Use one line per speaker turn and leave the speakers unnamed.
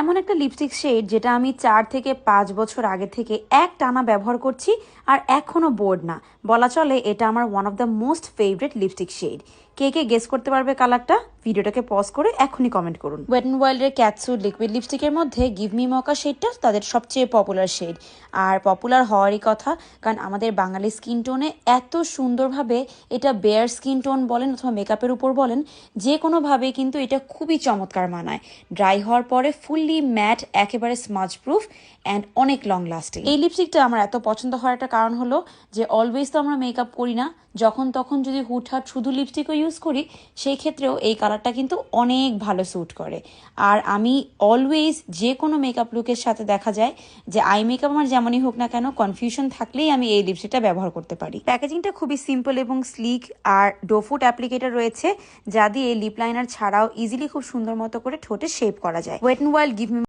এমন একটা lipstick shade যেটা আমি চার থেকে পাঁচ বছর আগে থেকে এক টানা ব্যবহার করছি আর এখনও বোর্ড না। বলা চলে এটা আমার one of the most favourite lipstick shade কে কে গেস করতে পারবে কালারটা ভিডিওটাকে পজ করে এখনই কমেন্ট করুন। ওয়েট অ্যান্ড ওয়াইল্ডের ক্যাটসুট লিকুইড লিপস্টিকের মধ্যে গিভ মি মকা শেডটা তাদের সবচেয়ে পপুলার শেড আর পপুলার হওয়ারই কথা, কারণ আমাদের বাঙালি স্কিন টোনে এত সুন্দরভাবে এটা বেয়ার স্কিন টোন বলেন অথবা মেকআপের উপর বলেন, যে কোনোভাবে কিন্তু এটা খুবই চমৎকার মানায়। ড্রাই হওয়ার পরে ফুললি ম্যাট একেবারে স্মাজ প্রুফ অ্যান্ড অনেক লং লাস্টিং এই লিপস্টিকটা আমার এত পছন্দ হওয়ার একটা কারণ হলো যে অলওয়েজ তো আমরা মেকআপ করি না যখন তখন যদি হুটহাট শুধু লিপস্টিকও ইউজ করি সেই ক্ষেত্রেও এই কালারটা কিন্তু অনেক ভালো স্যুট করে। আর আমি অলওয়েজ যে কোনো মেকআপ লুকের সাথে দেখা যায় যে আই মেকআপ আমার যেমনই হোক না কেন কনফিউশন থাকলেই আমি এই লিপস্টিকটা ব্যবহার করতে পারি। প্যাকেজিংটা খুবই সিম্পল এবং স্লিক আর ডোফুট অ্যাপ্লিকেটর রয়েছে যা দিয়ে লিপ লাইনার ছাড়াও ইজিলি খুব সুন্দর মতো করে ঠোঁটে শেপ করা যায়। Wet and wild give me